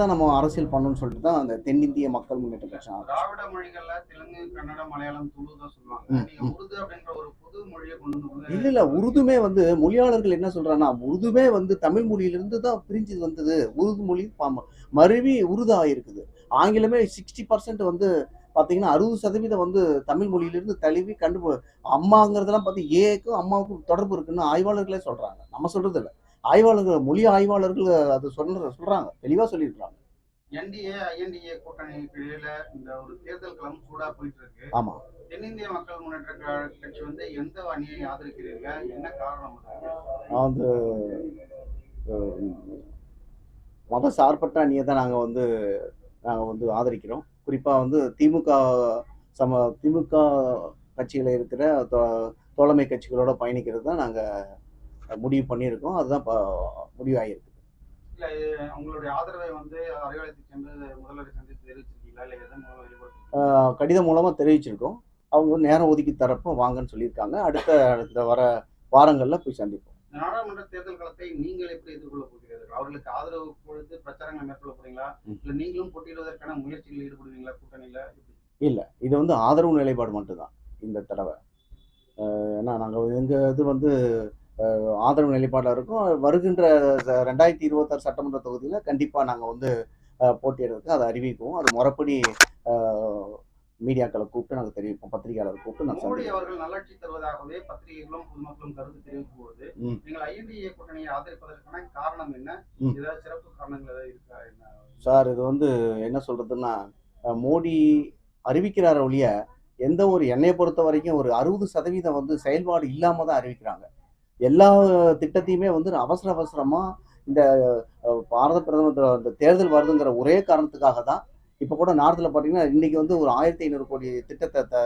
தான் நம்ம அரசியல் பண்ணணும்னு சொல்லிட்டு தான் அந்த தென்னிந்திய மக்கள் முன்னேற்ற கட்சி. திராவிட மொழிகள்ல தெலுங்கு கன்னடம் மலையாளம் துளு தான் சொல்லுவாங்க. உருது அப்படின்ற ஒரு புது மொழியை கொண்டு வந்து இல்ல இல்ல உருதுமே வந்து மொழியாளர்கள் என்ன சொல்றாங்கன்னா உருதுமே வந்து தமிழ் மொழியிலிருந்து தான் பிரிஞ்சு வந்தது. உருது மொழி மருவி உருது ஆயிருக்குது ஆங்கிலமே சிக்ஸ்டி பர்சன்ட் வந்து பாத்தீங்கன்னா அறுபது சதவீதம் வந்து தமிழ் மொழியிலிருந்து தழுவி கண்டு அம்மாங்கிறதெல்லாம் பார்த்து ஏக்கும் அம்மாவுக்கும் தொடர்பு இருக்குன்னு ஆய்வாளர்களே சொல்றாங்க. நம்ம சொல்றது இல்ல ஆய்வாளர்கள் மொழி ஆய்வாளர்கள் அது சொல்ற சொல்றாங்க. தெளிவா சொல்லியிருக்காங்க என்டிஏ ஐஎன்டிஏ கூட்டணிக்கு இடையில இந்த ஒரு தேர்தல் களம் சூடா போயிட்டு இருக்கு ஆமா. தென்னிந்திய மக்கள் முன்னேற்ற கட்சி வந்து எந்த அணியை ஆதரிக்கிறீங்க என்ன காரணம்? நான் வந்து மத சார்பற்ற அணியை தான் நாங்கள் வந்து நாங்கள் வந்து ஆதரிக்கிறோம். குறிப்பாக வந்து திமுக சம திமுக கட்சியில் இருக்கிற தோழமை கட்சிகளோட பயணிக்கிறது தான் நாங்கள் முடிவு பண்ணியிருக்கோம். அதுதான் முடிவாகிருக்கு இல்ல உங்களுடைய ஆதரவை வந்து அறிவாலயத்துக்கு சென்று முதல்வரை சந்தித்து தெரிவிச்சிருக்கீங்களா? இல்ல எதன் மூலம் வெளிப்படுத்தி கடிதம் மூலமாக தெரிவிச்சிருக்கோம். அவங்க நேரம் ஒதுக்கி தரப்போ வாங்கன்னு சொல்லியிருக்காங்க. அடுத்த அடுத்த வர வாரங்களில் போய் சந்திப்போம். நாடாளுமன்ற தேர்தல் களத்தை நீங்கள் எப்படி எதிர்கொள்ள போகிறீர்கள்? அவர்களுக்கு ஆதரவு கொடுத்து பிரச்சாரங்களை மேற்கொள்ள போறீங்களா. இல்ல நீங்களும் போட்டியிடுவதற்கான முயற்சிகளில் ஈடுபடுவீங்களா? கூட்டணியில? இல்லை இது வந்து ஆதரவு நிலைப்பாடு மட்டும்தான் இந்த தடவை. ஏன்னா நாங்கள் எங்கள் இது வந்து ஆதரவு நிலைப்பாடில் இருக்கோம். வருகின்ற ரெண்டாயிரத்தி இருபத்தாறு சட்டமன்ற தொகுதியில் கண்டிப்பாக நாங்கள் வந்து போட்டியிடுறதுக்கு அதை அறிவிக்குவோம் அது முறைப்படி மீடியாக்களை கூப்பிட்டு நாங்கள் தெரிவிப்போம். பத்திரிகையாளரை கூப்பிட்டு நாங்கள் மோடி அவர்கள் நல்லாட்சி தருவதாகவே பத்திரிகைகளும் பொதுமக்களும் கருத்து தெரிவிக்கும் போது. நீங்கள் ஐஎன்டிஏ கூட்டணியை ஆதரிப்பதற்கான காரணம் என்ன. ஏதாவது சிறப்பு காரணங்கள் ஏதாவது இருக்கா? என்ன? சார் இது வந்து என்ன சொல்கிறதுன்னா மோடி அறிவிக்கிறார ஒழிய எந்த ஒரு எண்ணெயை பொறுத்த வரைக்கும் ஒரு அறுபது சதவீதம் வந்து செயல்பாடு இல்லாமல் தான் அறிவிக்கிறாங்க. எல்லா திட்டத்தையுமே வந்து அவசர அவசரமாக இந்த பாரத பிரதமர் இந்த தேர்தல் வருதுங்கிற ஒரே காரணத்துக்காக தான் இப்போ கூட நார்த்தில் பார்த்தீங்கன்னா இன்னைக்கு வந்து ஒரு ஆயிரத்தி ஐநூறு கோடி திட்டத்தை த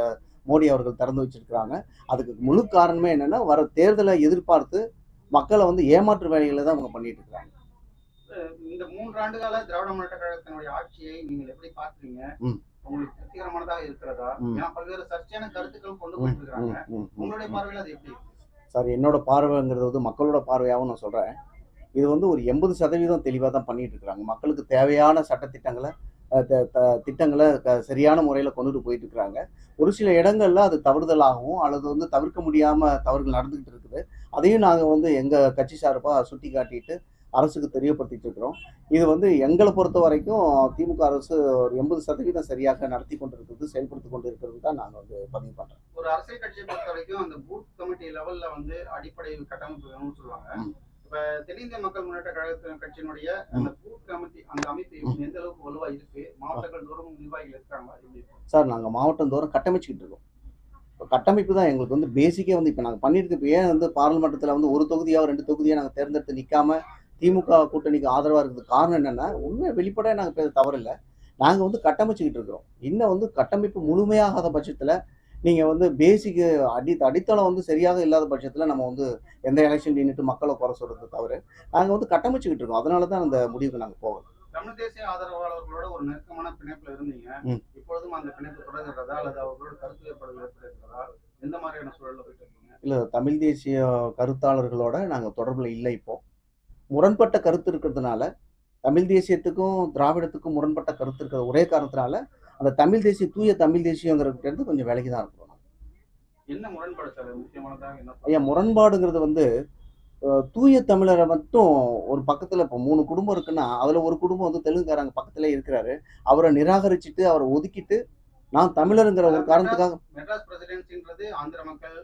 மோடி அவர்கள் திறந்து வச்சிருக்கிறாங்க அதுக்கு முழு காரணமே என்னன்னா வர தேர்தலை எதிர்பார்த்து மக்களை வந்து ஏமாற்று வேலைகளை தான் அவங்க பண்ணிட்டு இருக்காங்க இந்த மூன்று ஆண்டு கால திராவிட முன்னேற்ற கழகத்தினுடைய ஆட்சியை நீங்கள் எப்படி பாக்குறீங்க. உங்களுக்கு திருப்திகரமானதாக இருக்கிறதா. ஏன்னா பல்வேறு சர்ச்சையான கருத்துக்கள் கொண்டு போயிட்டு இருக்காங்க. உங்களுடைய பார்வையில் அது எப்படி? சார் என்னோட பார்வைங்கிறது வந்து மக்களோட பார்வையாகவும் நான் சொல்கிறேன் இது வந்து ஒரு எண்பது சதவீதம் தெளிவாக தான் பண்ணிட்டு இருக்கிறாங்க மக்களுக்கு தேவையான சட்டத்திட்டங்களை த- த- திட்டங்களை க- சரியான முறையில் கொண்டுட்டு போயிட்டு இருக்கிறாங்க ஒரு சில இடங்கள்ல அது தவறுதலாகவும் அல்லது வந்து தவிர்க்க முடியாமல் தவறுகள் நடந்துகிட்டு இருக்குது. அதையும் நாங்கள் வந்து எங்கள் கட்சி சார்பாக சுட்டி காட்டிட்டு அரசுக்கு தெரியப்படுத்திட்டு இருக்கிறோம். இது வந்து எங்களை பொறுத்த வரைக்கும் திமுக அரசு ஒரு எண்பது சதவீதம் சரியாக நடத்தி கொண்டிருக்கிறது செயல்படுத்தி கொண்டு இருக்கிறது தான் நாங்கள் வந்து பதிவு பண்ணுறோம் ஒரு அரசியல் கட்சியை பொறுத்த வரைக்கும் அந்த பூத் கமிட்டி லெவல்ல வந்து அடிப்படை கட்டமைப்பு வேணும்னு சொல்லுவாங்க. இப்ப தென்னிந்திய மக்கள் முன்னேற்ற கழக கட்சியினுடைய அந்த பூத் கமிட்டி அந்த அமைப்பு எந்த அளவுக்கு வலுவா இருக்கு? மாவட்டங்கள் தோறும் நிர்வாகிகள் இருக்காங்களா? சார் நாங்கள் மாவட்டம் தோறும் கட்டமைச்சுக்கிட்டு இருக்கோம். கட்டமைப்பு தான் எங்களுக்கு வந்து பேசிக்கே வந்து இப்போ நாங்கள் பண்ணிட்டு இப்போ ஏன் வந்து பாராளுமன்றத்தில் வந்து ஒரு தொகுதியாக ரெண்டு தொகுதியாக நாங்கள் தேர்ந்தெடுத்து நிற்காம திமுக கூட்டணிக்கு ஆதரவாக இருக்கிறது காரணம் என்னன்னா உண்மை வெளிப்படையாக நாங்கள் பேச தவறில்லை. நாங்கள் வந்து கட்டமைச்சுக்கிட்டு இருக்கிறோம். இன்னும் வந்து கட்டமைப்பு முழுமையாகாத பட்சத்தில் நீங்கள் வந்து பேசிக் அடி அடித்தளம் வந்து சரியாக இல்லாத பட்சத்தில் நம்ம வந்து எந்த எலெக்ஷன் நின்றுட்டு மக்களை குறை சொல்றது தவிர நாங்கள் வந்து கட்டமைச்சுக்கிட்டு இருக்கோம். அதனால தான் அந்த முடிவுக்கு நாங்கள் போகிறோம் தமிழ் தேசிய ஆதரவாளர்களோட ஒரு நெருக்கமான பிணைப்புல இருந்தீங்க. இப்பொழுதும் அந்த பிணைப்பு தொடர்கிறதா அல்லது அவர்களோட கருத்து வேறுபாடுகள் ஏற்படுகிறதா எந்த மாதிரியான சூழல்ல போயிட்டு இருக்கீங்க? இல்லை தமிழ் தேசிய கருத்தாளர்களோட நாங்கள் தொடர்பில் இல்லை இப்போ. முரண்பட்ட கருத்து இருக்கிறதுனால தமிழ் தேசியத்துக்கும் திராவிடத்துக்கும் முரண்பட்ட கருத்து இருக்கிற ஒரே காரணத்தினால அந்த தமிழ் தேசிய தூய தமிழ் தேசியங்கிறதுல இருந்து கொஞ்சம் விலகி தான் இருக்கிறோம் என்ன முரண்பாடு ஐயா முரண்பாடுங்கிறது வந்து தூய தமிழரை மட்டும் ஒரு பக்கத்தில் இப்போ மூணு குடும்பம் இருக்குன்னா அதில் ஒரு குடும்பம் வந்து தெலுங்குக்காரங்க பக்கத்திலே இருக்கிறாரு. அவரை நிராகரிச்சுட்டு அவரை ஒதுக்கிட்டு நான் தமிழருங்கிற ஒரு காரணத்துக்காக மெட்ராஸ் பிரசிடென்சின்றது ஆந்திர மக்கள்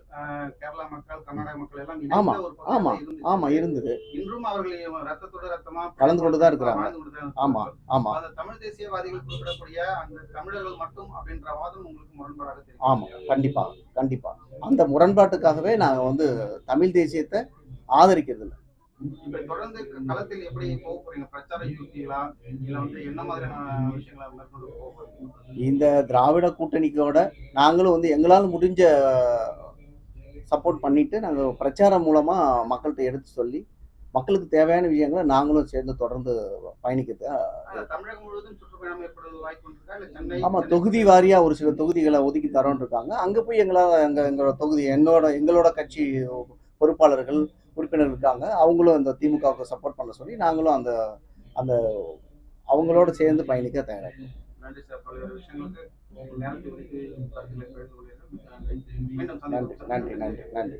கேரளா மக்கள் கர்நாடக மக்கள் எல்லாம் ஆமா, ஆமா. ஆமா இருந்தது இன்றும் அவர்கள் ரத்தத்தோட ரத்தமா கலந்து கொண்டு தான் இருக்கிறாங்க. ஆமா. ஆமா தமிழ் தேசியவாதிகள் குறிப்பிடக்கூடிய அந்த தமிழர்கள் மட்டும் அப்படின்ற வாதம் உங்களுக்கு முரண்பாடாக தெரியும் ஆமா கண்டிப்பா கண்டிப்பா அந்த முரண்பாட்டுக்காகவே நாங்க வந்து தமிழ் தேசியத்தை ஆதரிக்கிறது இல்ல இப்ப தொடர்ந்து களத்தில் எப்படி போக போறீங்க? பிரச்சார யுக்திகளா? இல்ல வந்து என்ன மாதிரியான விஷயங்களை மேற்கொண்டு போக போறீங்க? இந்த திராவிட கூட்டணிக்கோட நாங்களும் வந்து எங்களால் முடிஞ்ச சப்போர்ட் பண்ணிட்டு நாங்க பிரச்சாரம் மூலமா மக்கள்கிட்ட எடுத்து சொல்லி மக்களுக்கு தேவையான விஷயங்களை நாங்களும் சேர்ந்து தொடர்ந்து பயணிக்கிறது ஆனா, தமிழகம் முழுவதும் சுற்றுப்பயணம் ஏற்படுவது வாய்ப்பு இருக்கா இல்ல சென்னை ஆமா சென்னை தொகுதி வாரியா ஒரு சில தொகுதிகளை ஒதுக்கி தரோன்னு இருக்காங்க. அங்க போய் எங்களால் எங்க எங்களோட தொகுதி என்னோட எங்களோட கட்சி பொறுப்பாளர்கள் உறுப்பினர் இருக்காங்க அவங்களும் இந்த திமுகவுக்கு சப்போர்ட் பண்ண சொல்லி நாங்களும் அந்த அந்த அவங்களோட சேர்ந்து பயணிக்க தயாராக நன்றி சார். பல்வேறு விஷயங்களுக்கு நேரத்தை ஒதுக்கி கருத்துக்களை பகிர்ந்து கொள்கிறீர்கள் மிக்க நன்றி நன்றி நன்றி நன்றி.